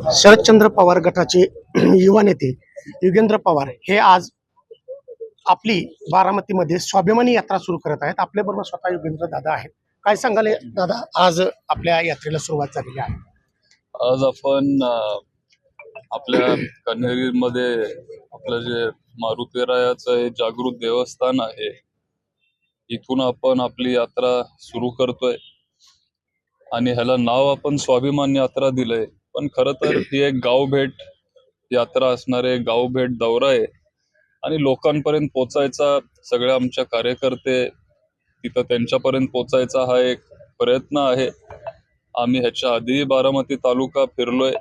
शरदचंद्र पवार गटाचे युवा नेते युगेंद्र पवार हे आज आपली बारामतीमध्ये स्वाभिमानी यात्रा सुरू करत आहेत. आपल्या बरोबर स्वतः युगेंद्र दादा आहेत. काय सांगाल दादा आज आपल्या यात्रेला सुरुवात झालेली आहे. आज आपण आपल्या कन्हेरीमध्ये आपलं जे मारुतीरायाचं हे जागृत देवस्थान आहे इथून आपण आपली यात्रा सुरू करतोय. आणि ह्याला नाव आपण स्वाभिमान यात्रा दिलंय. पण खरं तर ही एक गाव भेट यात्रा असणारे गाव भेट दौरा आहे. आणि लोकांपर्यंत पोचायचा सगळे आमच्या कार्यकर्ते तिथं त्यांच्यापर्यंत पोचायचा हा एक प्रयत्न आहे. आम्ही ह्याच्या आधी बारामती तालुका फिरलोय.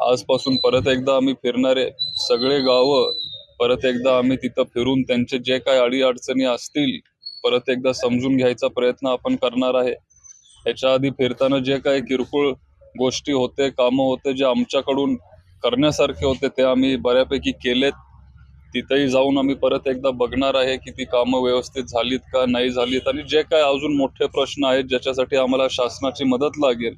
आजपासून परत एकदा आम्ही फिरणारे सगळे गावं परत एकदा आम्ही तिथं फिरून त्यांचे जे काय अडी अडचणी असतील परत एकदा समजून घ्यायचा प्रयत्न आपण करणार आहे. ह्याच्या आधी फिरताना जे काही किरकोळ गोष्टी होते कामं होते जे आमच्याकडून करण्यासारखे होते ते आम्ही बऱ्यापैकी केलेत. तिथेही जाऊन आम्ही परत एकदा बघणार आहे की ती कामं व्यवस्थित झालीत का नाही झालीत. आणि जे काय अजून मोठे प्रश्न आहेत ज्याच्यासाठी आम्हाला शासनाची मदत लागेल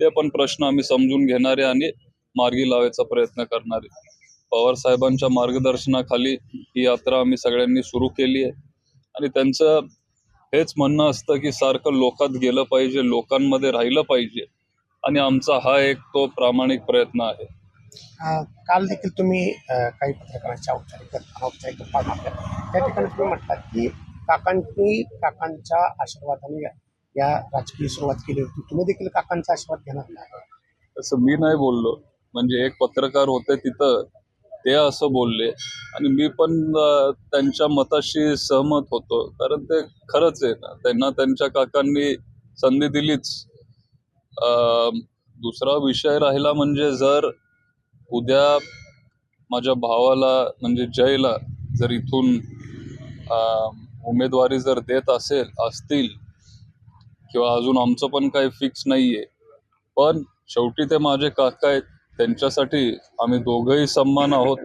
ते पण प्रश्न आम्ही समजून घेणारे आणि मार्गी लावायचा प्रयत्न करणारे पवार साहेबांच्या मार्गदर्शनाखाली ही यात्रा आम्ही सगळ्यांनी सुरू केली आहे. आणि त्यांचं हेच म्हणणं असतं की सारखं लोकात गेलं पाहिजे लोकांमध्ये राहिलं पाहिजे. आणि आमचा हा एक तो प्रामाणिक प्रयत्न आहे. अं, काल देखील तुम्ही अं, काही पत्रकारांच्या औपचारिक अनौपचारिक गप्पा मारल्या त्या ठिकाणी तुम्ही म्हटलात की काकांनी काकांच्या आशीर्वादाने या- या राजकीय सुरुवात केली होती. तुम्ही देखील काकांचा आशीर्वाद घेणार नाही असं मी नाही बोललो. म्हणजे एक पत्रकार होते तिथं ते असं बोलले. आणि मी पण अं, त्यांच्या मताशी सहमत होतो. कारण ते खरंच आहे ना त्यांना त्यांच्या काकांनी संधी दिलीच. दुसरा विषय राहिला म्हणजे जर उद्या माझ्या भावाला म्हणजे जयला जर इथून उमेदवारी जर देत असेल असतील किंवा अजून आमचं पण काही फिक्स नाहीये पण शेवटी ते माझे काका आहेत त्यांच्यासाठी आम्ही दोघंही सन्मान आहोत.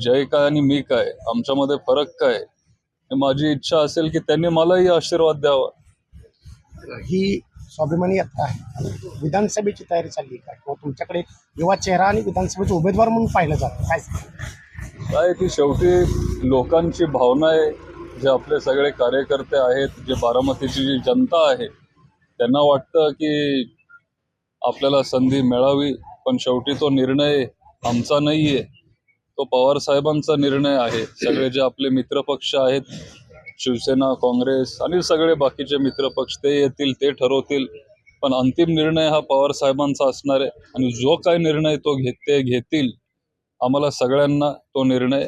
जय काय आणि मी काय? आमच्यामध्ये फरक काय? हे माझी इच्छा असेल की त्यांनी मलाही आशीर्वाद द्यावा. ही स्वाभिमानी यात्रा आहे. विधानसभेची तयारी चालली काय? किंवा तुमच्याकडे युवा चेहरा आणि विधानसभेचे उमेदवार म्हणून पाहिलं जातं. काय काय ती शेवटी लोकांची भावना आहे. जे आपले सगळे कार्यकर्ते आहेत जे बारामतीची जी जनता आहे त्यांना वाटतं की आपल्याला संधी मिळावी पण शेवटी तो निर्णय आमचा नाहीये. तो पवार साहेबांचा निर्णय आहे. सगळे जे आपले मित्रपक्ष आहेत शिवसेना काँग्रेस आणि सगळे बाकीचे मित्रपक्ष ते येतील ते ठरवतील. पण अंतिम निर्णय हा पवार साहेबांचा असणार आहे. आणि जो काय निर्णय तो घेते घेतील आम्हाला सगळ्यांना तो निर्णय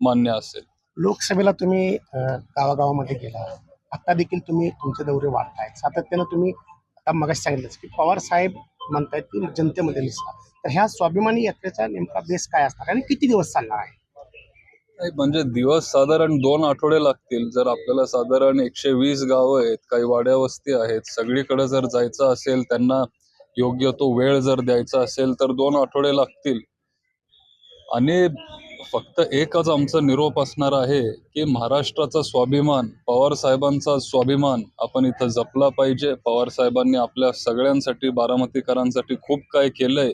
मान्य असेल. लोकसभेला तुम्ही गावागावामध्ये गेला. आता देखील तुम्ही तुमचे दौरे वाढताय सातत्यानं तुम्ही आता मगाशी सांगितलंच की पवार साहेब म्हणतायत की जनतेमध्ये मिसळा. तर ह्या स्वाभिमानी यात्रेचा नेमका बेस काय असणार? आणि किती दिवस चालणार आहे? म्हणजे दिवस साधारण दोन आठवडे लागतील. जर आपल्याला साधारण एकशे वीस गावं आहेत काही वाड्या वस्ती आहेत सगळीकडे जर जायचं असेल त्यांना योग्य तो वेळ जर द्यायचा असेल तर दोन आठवडे लागतील. आणि फक्त एकच आमचा निरोप असणार आहे की महाराष्ट्राचा स्वाभिमान पवार साहेबांचा स्वाभिमान आपण इथं जपला पाहिजे. पवार साहेबांनी आपल्या सगळ्यांसाठी बारामतीकरांसाठी खूप काय केलंय.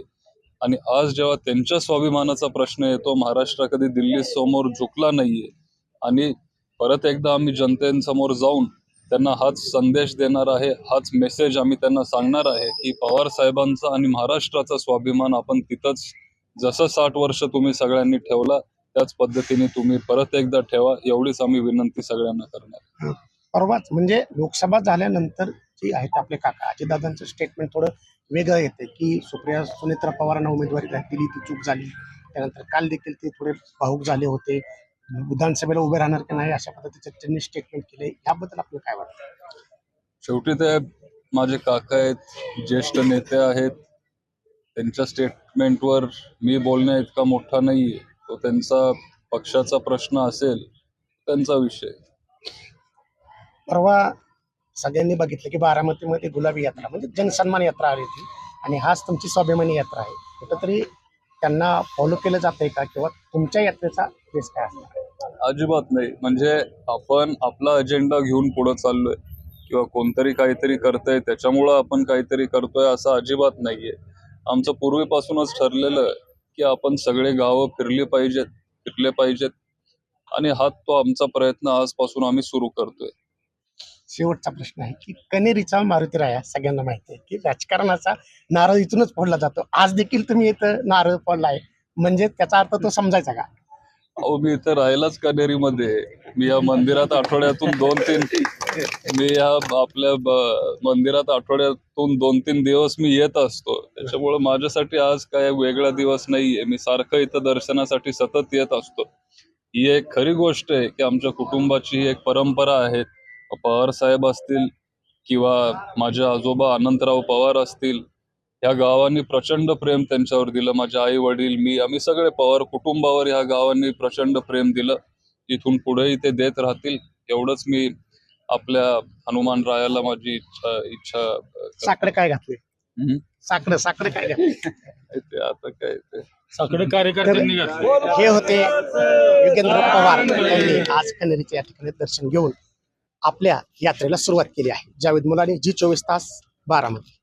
आणि आज जेव्हा त्यांच्या स्वाभिमानाचा प्रश्न येतो महाराष्ट्र कधी दिल्ली समोर झुकला नाहीये आणि परत एकदा आम्ही जनतेसमोर जाऊन त्यांना हाच संदेश देणार आहे हाच मेसेज आम्ही त्यांना सांगणार आहे की पवार साहेबांचा आणि महाराष्ट्राचा स्वाभिमान आपण तिथंच जसं साठ वर्ष तुम्ही सगळ्यांनी ठेवला त्याच पद्धतीने तुम्ही परत एकदा ठेवा एवढीच आम्ही विनंती सगळ्यांना करणार. परवाच म्हणजे लोकसभा झाल्यानंतर जी आहेत आपले काका अजितदादांचं स्टेटमेंट थोडं वेगळं येते की सुप्रिया सुनेत्रा पवारांना उमेदवारी दिली ती चूक झाली. त्यानंतर काल देखील ते थोडे भाऊक झाले होते. विधानसभेला उभे राहणार की नाही अशा पद्धतीचं त्यांनी स्टेटमेंट केले याबद्दल आपल्याला काय वाटतं? शेवटी ते माझे काका आहेत ज्येष्ठ नेते आहेत. त्यांच्या स्टेटमेंटवर मी बोलण्या इतका मोठा नाही तो त्यांचा पक्षाचा प्रश्न असेल त्यांचा विषय. परवा सगळ्यांनी बघितलं की बारामतीमध्ये गुलाबी यात्रा म्हणजे जनसन्मान यात्रा आली होती. आणि हाच तुमची स्वाभिमानी यात्रा आहे. कुठंतरी त्यांना फॉलो केलं जातंय का? किंवा तुमच्या यात्रेचा बेस काय असणार? अजिबात नाही. म्हणजे आपण आपला अजेंडा घेऊन पुढे चाललोय. किंवा कोणतरी काहीतरी करतंय त्याच्यामुळं आपण काहीतरी करतोय असं अजिबात नाहीये. आमचं पूर्वीपासूनच ठरलेलं की आपण सगळे गावं फिरली पाहिजेत फिरले पाहिजेत. आणि हा तो आमचा प्रयत्न आजपासून आम्ही सुरू करतोय. शेवटचा प्रश्न आहे की कनेरीचा मारुती राया सगळ्यांना माहिती आहे की राजकारणाचा नारळ इथूनच फोडला जातो. आज देखील तुम्ही इथं नारळ फोडलाय. म्हणजे त्याचा अर्थ तो समजायचा का? अहो मी इथं राहिलाच कनेरीमध्ये. मी या मंदिरात आठवड्यातून दोन तीन मी या आपल्या मंदिरात आठवड्यातून दोन तीन दिवस मी येत असतो. त्याच्यामुळे माझ्यासाठी आज काय वेगळा दिवस नाहीये. मी सारखं इथं दर्शनासाठी सतत येत असतो. ही एक खरी गोष्ट आहे की आमच्या कुटुंबाची ही एक परंपरा आहे. पवार साहेब असतील किंवा माझे आजोबा अनंतराव पवार असतील या गावांनी प्रचंड प्रेम त्यांच्यावर दिलं. माझे आई वडील मी आम्ही सगळे पवार कुटुंबावर ह्या गावांनी प्रचंड प्रेम दिलं. इथून पुढेही ते देत राहतील. एवढंच मी आपल्या हनुमान रायाला माझी इच्छा इच्छा. साकडे काय घातले? हम्म. साकडं साकडे काय घातले? ते आता काय ते? सगळे कार्यकर्त्यांनी घातले. हे होते युगेंद्र पवार यांनी आज कनेरीच्या या ठिकाणी दर्शन घेऊन आपल्या यात्रेला सुरुवात केली आहे. जावेद मुलाने जी चोवीस तास बारामती.